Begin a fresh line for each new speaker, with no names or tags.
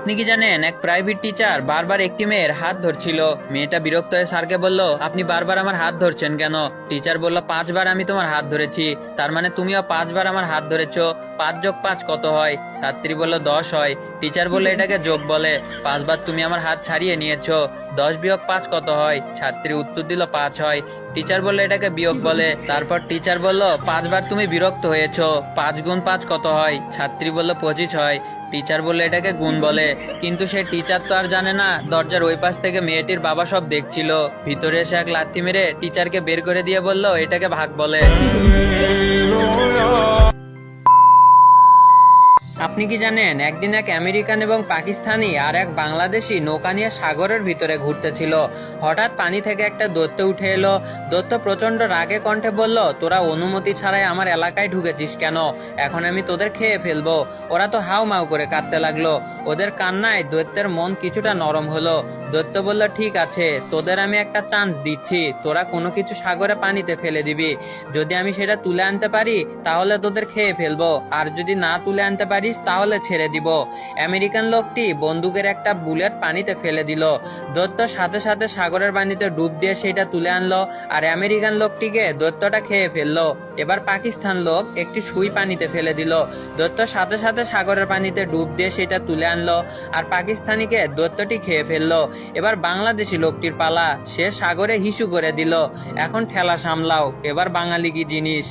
আপনি কি জানেন, এক প্রাইভেট টিচার বারবার একটি মেয়ের হাত ধরছিল। মেয়েটা বিরক্ত হয়ে স্যারকে বলল, আপনি বারবার আমার হাত ধরছেন কেন? টিচার বলল, পাঁচবার আমি তোমার হাত ধরেছি। তার মানে তুমিও পাঁচবার আমার হাত ধরেছো। পাঁচ যোগ পাঁচ কত হয়? ছাত্রী বলল, দশ হয়। টিচার বলল, এটাকে যোগ বলে। পাঁচবার তুমি আমার হাত ছাড়িয়ে নিয়েছো। দশ বিয়োগ পাঁচ কত হয়? ছাত্রী উত্তর দিল পাঁচ হয়। টিচার বলল, এটাকে বিয়োগ বলে। তারপর টিচার বলল, পাঁচবার তুমি বিরক্ত হয়েছো। পাঁচ গুণ পাঁচ কত হয়? ছাত্রী বলল, পঁচিশ হয়। টিচার বলল, এটাকে গুণ বলে। কিন্তু সে টিচার তো আর জানে না। দরজার ওই পাশ থেকে মেয়েটির বাবা সব দেখছিল। ভিতরে এসে এক লাথি মেরে টিচারকে বের করে দিয়ে বলল, এটাকে ভাগ বলে। আপনি কি জানেন, একদিন এক আমেরিকান এবং পাকিস্তানি আর এক বাংলাদেশি নৌকা নিয়ে সাগরের ভিতরে ঘুরতেছিল। হঠাৎ পানি থেকে একটা দৈত্য উঠে এলো। দৈত্য প্রচণ্ড রাগে কণ্ঠে বলল, তোরা অনুমতি ছাড়াই আমার এলাকায় ঢুকেছিস কেন? এখন আমি তোদের খেয়ে ফেলব। ওরা তো হাউ মাউ করে কাঁদতে লাগল। ওদের কান্নায় দৈত্যের মন কিছুটা নরম হলো। দৈত্য বলল, ঠিক আছে, তোদের আমি একটা চান্স দিচ্ছি। তোরা কোনো কিছু সাগরে পানিতে ফেলে দিবি। যদি আমি সেটা তুলে আনতে পারি, তাহলে তোদের খেয়ে ফেলব। আর যদি না তুলে আনতে পারিস তাহলে ছেড়ে দিব। আমেরিকান লোকটি বন্দুকের একটা বুলেট পানিতে ফেলে দিল। দৈত্য সাথে সাথে সাগরের পানিতে ডুব দিয়ে সেটা তুলে আনলো আর আমেরিকান লোকটিকে দৈত্যটা খেয়ে ফেলল। এবার পাকিস্তান লোক একটি সুই পানিতে ফেলে দিল। দৈত্য সাথে সাথে সাগরের পানিতে ডুব দিয়ে সেটা তুলে আনলো আর পাকিস্তানিকে দৈত্যটি খেয়ে ফেলল। এবার বাংলাদেশি লোকটির পালা, সে সাগরে হিসু করে দিল। এখন ঠেলা সামলাও, এবার বাঙালি কি জিনিস?